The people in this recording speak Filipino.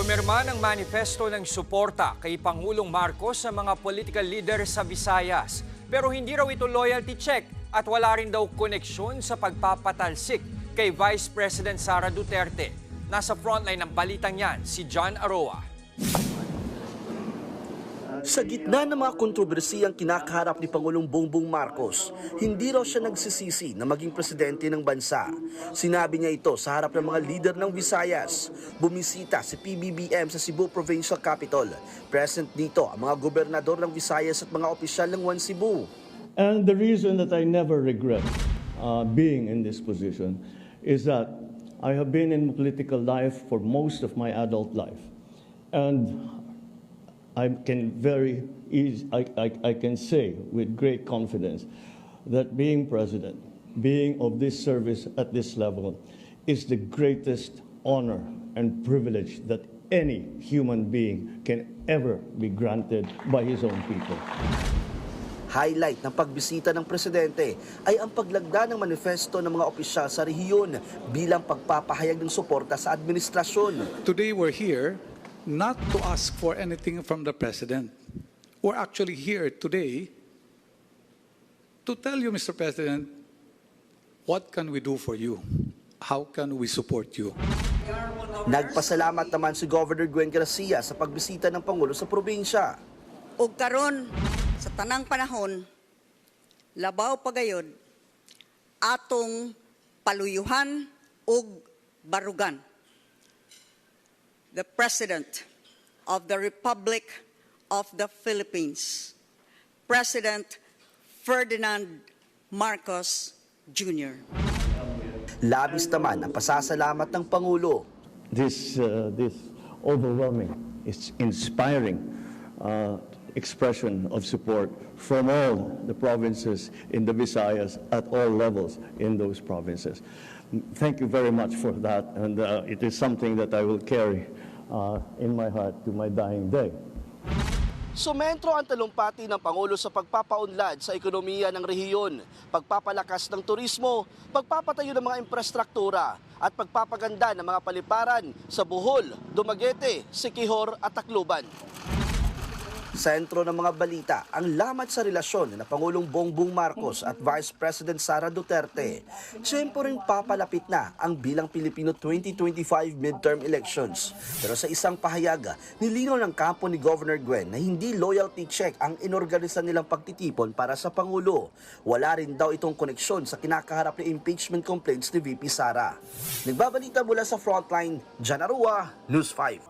Pumirma ng manifesto ng suporta kay Pangulong Marcos sa mga political leader sa Visayas. Pero hindi raw ito loyalty check at wala rin daw koneksyon sa pagpapatalsik kay Vice President Sara Duterte. Nasa frontline ng balitang yan si John Aroa. Sa gitna ng mga kontrobersiyang kinakaharap ni Pangulong Bongbong Marcos, hindi raw siya nagsisisi na maging presidente ng bansa. Sinabi niya ito sa harap ng mga leader ng Visayas. Bumisita si PBBM sa Cebu Provincial Capital. Present dito ang mga gobernador ng Visayas at mga opisyal ng One Cebu. And the reason that I never regret uh, being in this position is that I have been in political life for most of my adult life. And I can very easy, I, I, I can say with great confidence that being president, being of this service at this level, is the greatest honor and privilege that any human being can ever be granted by his own people. Highlight ng pagbisita ng presidente ay ang paglagda ng manifesto ng mga opisyal sa rehiyon bilang pagpapahayag ng suporta sa administrasyon. Today we're here not to ask for anything from the president. We're actually here today to tell you, Mr. President, what can we do for you? How can we support you? Nagpasalamat naman si Governor Gwen Garcia sa pagbisita ng Pangulo sa probinsya. ug karon sa tanang panahon labaw pagayod atong paluyuhan ug barugan the president of the republic of the philippines president ferdinand marcos jr Labis naman ang pasasalamat ng Pangulo. this, uh, this overwhelming, it's inspiring uh, expression of support from all the provinces in the Visayas at all levels in those provinces. Thank you very much for that, and uh, it is something that I will carry uh, in my heart to my dying day. Sumentro ang talumpati ng Pangulo sa pagpapaunlad sa ekonomiya ng rehiyon, pagpapalakas ng turismo, pagpapatayo ng mga infrastruktura at pagpapaganda ng mga paliparan sa Bohol, Dumaguete, Siquijor at Tacloban. Sentro ng mga balita ang lamat sa relasyon na Pangulong Bongbong Marcos at Vice President Sara Duterte. Siyempre rin papalapit na ang bilang Pilipino 2025 midterm elections. Pero sa isang pahayag, nilinaw ng kampo ni Governor Gwen na hindi loyalty check ang inorganisa nilang pagtitipon para sa Pangulo. Wala rin daw itong koneksyon sa kinakaharap na impeachment complaints ni VP Sara. Nagbabalita mula sa Frontline, Jan Arua, News 5.